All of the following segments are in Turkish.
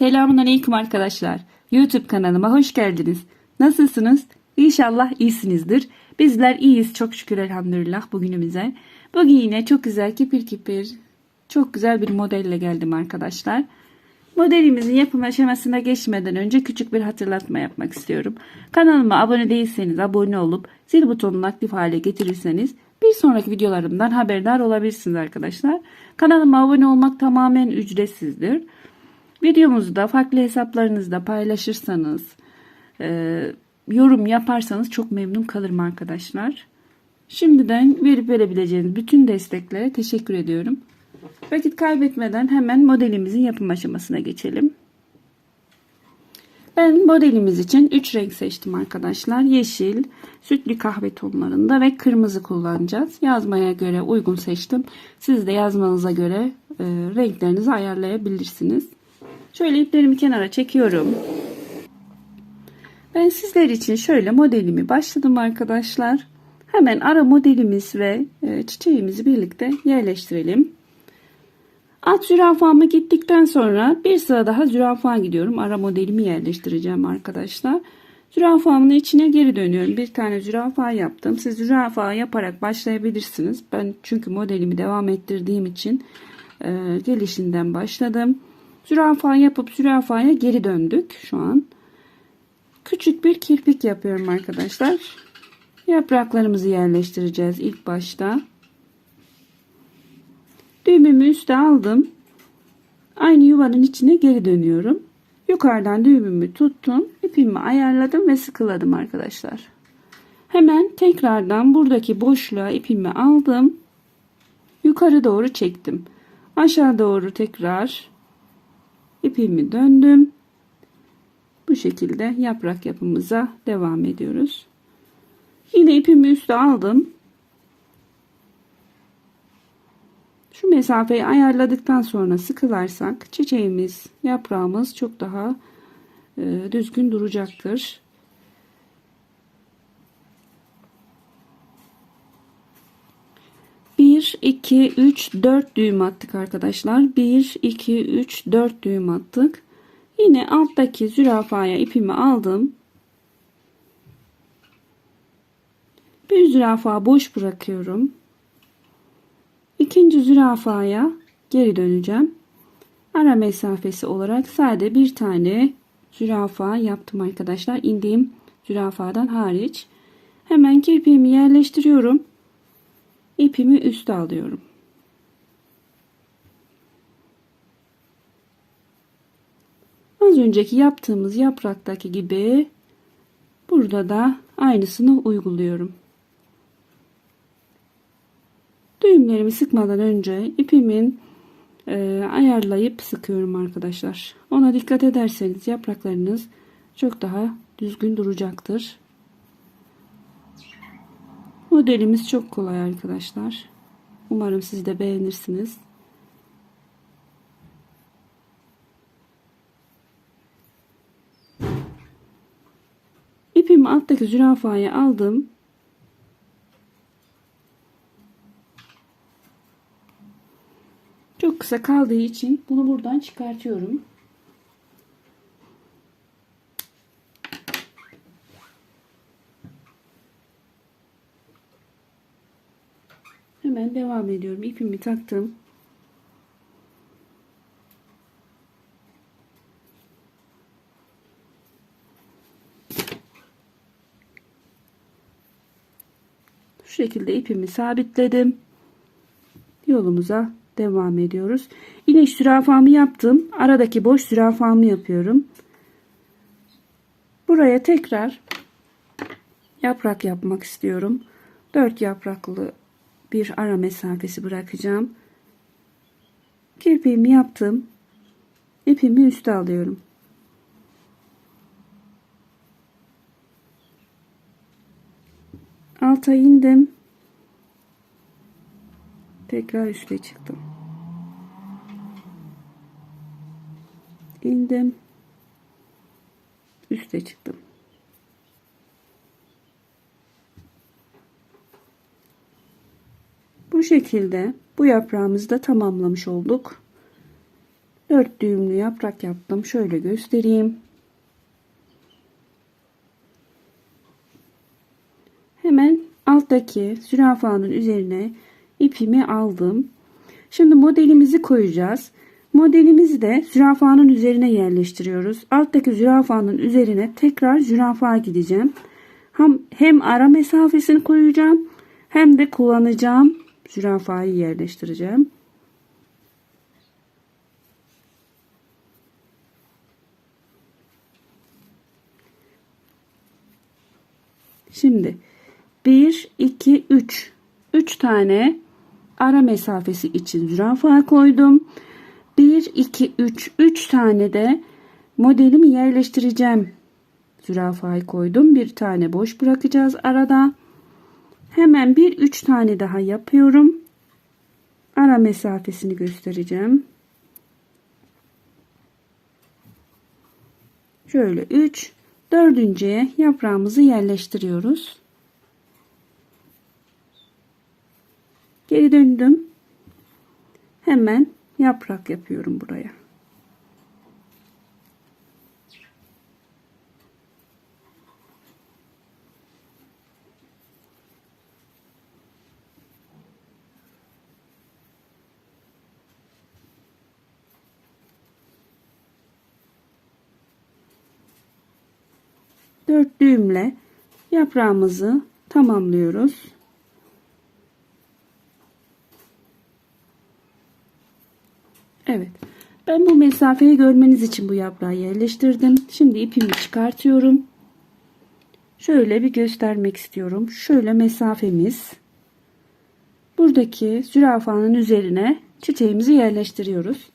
Selamun Aleyküm arkadaşlar. YouTube kanalıma hoş geldiniz. Nasılsınız? İnşallah iyisinizdir. Bizler iyiyiz çok şükür elhamdülillah bugünümüze. Bugün yine çok güzel kipir kipir, çok güzel bir modelle geldim arkadaşlar. Modelimizin yapım aşamasına geçmeden önce küçük bir hatırlatma yapmak istiyorum. Kanalıma abone değilseniz abone olup zil butonunu aktif hale getirirseniz bir sonraki videolarımdan haberdar olabilirsiniz arkadaşlar. Kanalıma abone olmak tamamen ücretsizdir. Videomuzu da farklı hesaplarınızda paylaşırsanız, e, yorum yaparsanız çok memnun kalırım arkadaşlar. Şimdiden verip verebileceğiniz bütün desteklere teşekkür ediyorum. Vakit kaybetmeden hemen modelimizin yapım aşamasına geçelim. Ben modelimiz için 3 renk seçtim arkadaşlar. Yeşil, sütlü kahve tonlarında ve kırmızı kullanacağız. Yazmaya göre uygun seçtim. Siz de yazmanıza göre e, renklerinizi ayarlayabilirsiniz. Şöyle iplerimi kenara çekiyorum. Ben sizler için şöyle modelimi başladım arkadaşlar. Hemen ara modelimiz ve e, çiçeğimizi birlikte yerleştirelim. At zürafamı gittikten sonra bir sıra daha zürafa gidiyorum. Ara modelimi yerleştireceğim arkadaşlar. Zürafamın içine geri dönüyorum. Bir tane zürafa yaptım. Siz zürafa yaparak başlayabilirsiniz. Ben çünkü modelimi devam ettirdiğim için e, gelişinden başladım. Zürafa yapıp zürafaya geri döndük şu an. Küçük bir kirpik yapıyorum arkadaşlar. Yapraklarımızı yerleştireceğiz ilk başta. Düğümümü üste aldım. Aynı yuvanın içine geri dönüyorum. Yukarıdan düğümümü tuttum. ipimi ayarladım ve sıkıladım arkadaşlar. Hemen tekrardan buradaki boşluğa ipimi aldım. Yukarı doğru çektim. Aşağı doğru tekrar ipimi döndüm. Bu şekilde yaprak yapımıza devam ediyoruz. Yine ipimi üste aldım. Şu mesafeyi ayarladıktan sonra sıkılarsak çiçeğimiz, yaprağımız çok daha e, düzgün duracaktır. Bir, iki, üç, dört düğüm attık arkadaşlar. Bir, iki, üç, dört düğüm attık. Yine alttaki zürafaya ipimi aldım. Bir zürafa boş bırakıyorum. İkinci zürafaya geri döneceğim. Ara mesafesi olarak sade bir tane zürafa yaptım arkadaşlar. indiğim zürafadan hariç. Hemen kirpiğimi yerleştiriyorum. İpimi üste alıyorum. Az önceki yaptığımız yapraktaki gibi burada da aynısını uyguluyorum. Düğümlerimi sıkmadan önce ipimin e, ayarlayıp sıkıyorum arkadaşlar. Ona dikkat ederseniz yapraklarınız çok daha düzgün duracaktır. Modelimiz çok kolay arkadaşlar. Umarım siz de beğenirsiniz. İpimi alttaki zürafaya aldım. Çok kısa kaldığı için bunu buradan çıkartıyorum. Hemen devam ediyorum. İpimi taktım. Şu şekilde ipimi sabitledim. Yolumuza devam ediyoruz. Yine zürafamı yaptım. Aradaki boş zürafamı yapıyorum. Buraya tekrar yaprak yapmak istiyorum. 4 yapraklı bir ara mesafesi bırakacağım. Kirpiğimi yaptım. İpimi üste alıyorum. Alta indim. Tekrar üste çıktım. indim üste çıktım bu şekilde bu yaprağımızı da tamamlamış olduk 4 düğümlü yaprak yaptım. Şöyle göstereyim. Hemen alttaki zürafanın üzerine ipimi aldım. Şimdi modelimizi koyacağız. Modelimizi de zürafanın üzerine yerleştiriyoruz. Alttaki zürafanın üzerine tekrar zürafa gideceğim. Hem, hem ara mesafesini koyacağım hem de kullanacağım zürafayı yerleştireceğim. Şimdi 1 2 3 3 tane ara mesafesi için zürafa koydum. 1 2 3 3 tane de modelimi yerleştireceğim. Zürafayı koydum. Bir tane boş bırakacağız arada. Hemen bir üç tane daha yapıyorum. Ara mesafesini göstereceğim. Şöyle 3 dördüncüye yaprağımızı yerleştiriyoruz. Geri döndüm. Hemen yaprak yapıyorum buraya. Dört düğümle yaprağımızı tamamlıyoruz. Evet. Ben bu mesafeyi görmeniz için bu yaprağı yerleştirdim. Şimdi ipimi çıkartıyorum. Şöyle bir göstermek istiyorum. Şöyle mesafemiz. Buradaki zürafanın üzerine çiçeğimizi yerleştiriyoruz.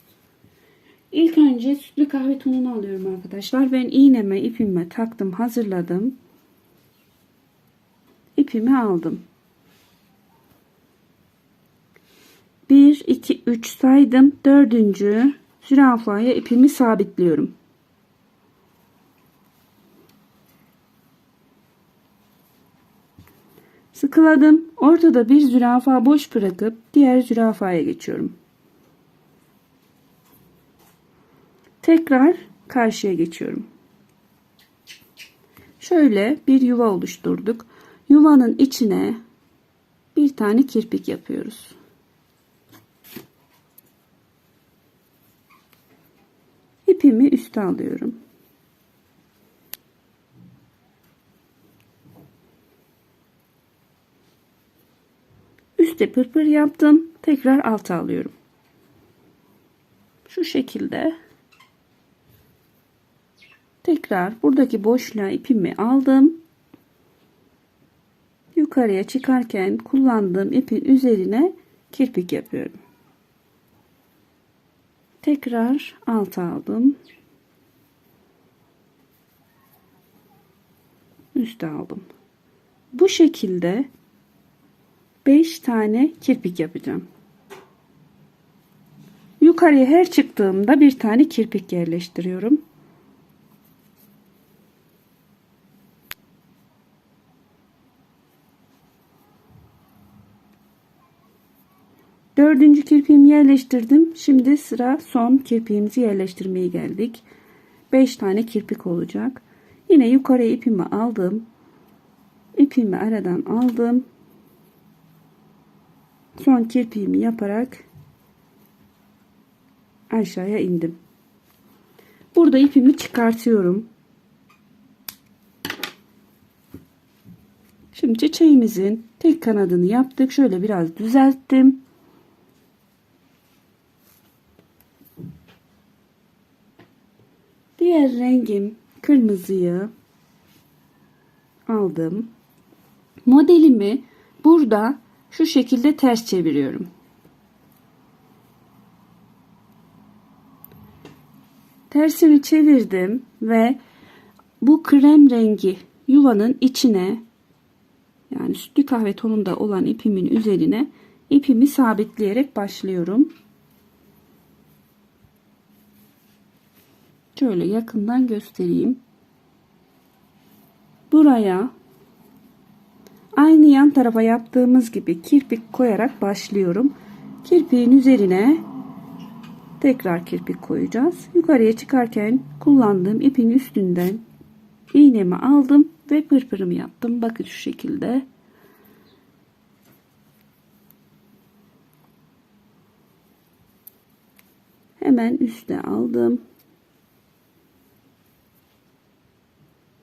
İlk önce sütlü kahve tonunu alıyorum arkadaşlar. Ben iğneme ipime taktım hazırladım. İpimi aldım. 1 2 3 saydım. Dördüncü zürafaya ipimi sabitliyorum. Sıkıladım. Ortada bir zürafa boş bırakıp diğer zürafaya geçiyorum. Tekrar karşıya geçiyorum. Şöyle bir yuva oluşturduk. Yuvanın içine bir tane kirpik yapıyoruz. İpimi üste alıyorum. Üste pırpır yaptım. Tekrar alta alıyorum. Şu şekilde tekrar buradaki boşluğa ipimi aldım. Yukarıya çıkarken kullandığım ipin üzerine kirpik yapıyorum. Tekrar alta aldım. Üste aldım. Bu şekilde 5 tane kirpik yapacağım. Yukarıya her çıktığımda bir tane kirpik yerleştiriyorum. Dördüncü kirpiğimi yerleştirdim. Şimdi sıra son kirpiğimizi yerleştirmeye geldik. 5 tane kirpik olacak. Yine yukarıya ipimi aldım. İpimi aradan aldım. Son kirpiğimi yaparak aşağıya indim. Burada ipimi çıkartıyorum. Şimdi çiçeğimizin tek kanadını yaptık. Şöyle biraz düzelttim. Diğer rengim kırmızıyı aldım. Modelimi burada şu şekilde ters çeviriyorum. Tersini çevirdim ve bu krem rengi yuvanın içine yani sütlü kahve tonunda olan ipimin üzerine ipimi sabitleyerek başlıyorum. Şöyle yakından göstereyim. Buraya aynı yan tarafa yaptığımız gibi kirpik koyarak başlıyorum. Kirpiğin üzerine tekrar kirpik koyacağız. Yukarıya çıkarken kullandığım ipin üstünden iğnemi aldım ve pırpırımı yaptım. Bakın şu şekilde. Hemen üste aldım.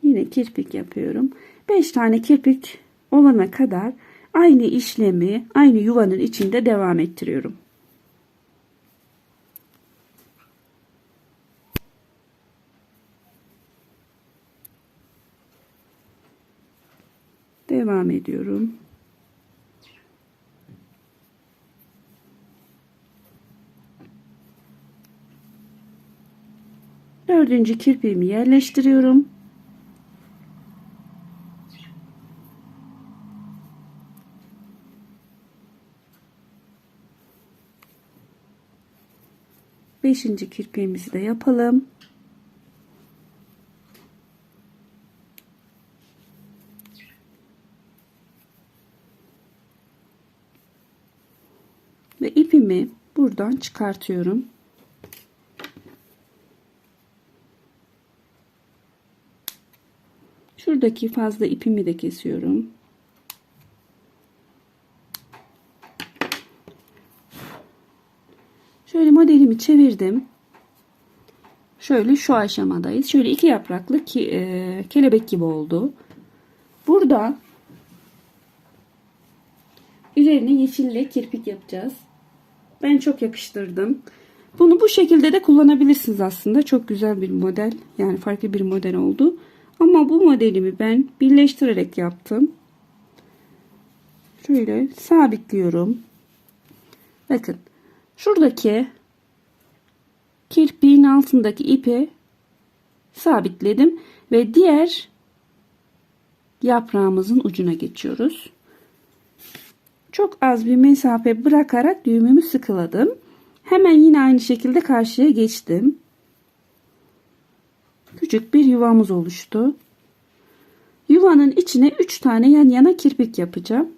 Yine kirpik yapıyorum. 5 tane kirpik olana kadar aynı işlemi aynı yuvanın içinde devam ettiriyorum. Devam ediyorum. Dördüncü kirpiğimi yerleştiriyorum. Beşinci kirpiğimizi de yapalım. Ve ipimi buradan çıkartıyorum. Şuradaki fazla ipimi de kesiyorum. Şöyle modelimi çevirdim. Şöyle şu aşamadayız. Şöyle iki yapraklı ki, e, kelebek gibi oldu. Burada üzerine yeşille kirpik yapacağız. Ben çok yakıştırdım. Bunu bu şekilde de kullanabilirsiniz aslında. Çok güzel bir model. Yani farklı bir model oldu. Ama bu modelimi ben birleştirerek yaptım. Şöyle sabitliyorum. Bakın. Şuradaki kirpiğin altındaki ipi sabitledim ve diğer yaprağımızın ucuna geçiyoruz. Çok az bir mesafe bırakarak düğümümü sıkıladım. Hemen yine aynı şekilde karşıya geçtim. Küçük bir yuvamız oluştu. Yuvanın içine 3 tane yan yana kirpik yapacağım.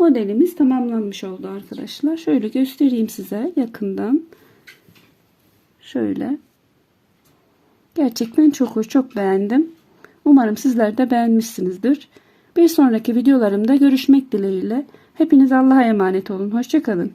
Modelimiz tamamlanmış oldu arkadaşlar. Şöyle göstereyim size yakından. Şöyle. Gerçekten çok hoş, çok beğendim. Umarım sizler de beğenmişsinizdir. Bir sonraki videolarımda görüşmek dileğiyle. Hepiniz Allah'a emanet olun. Hoşçakalın.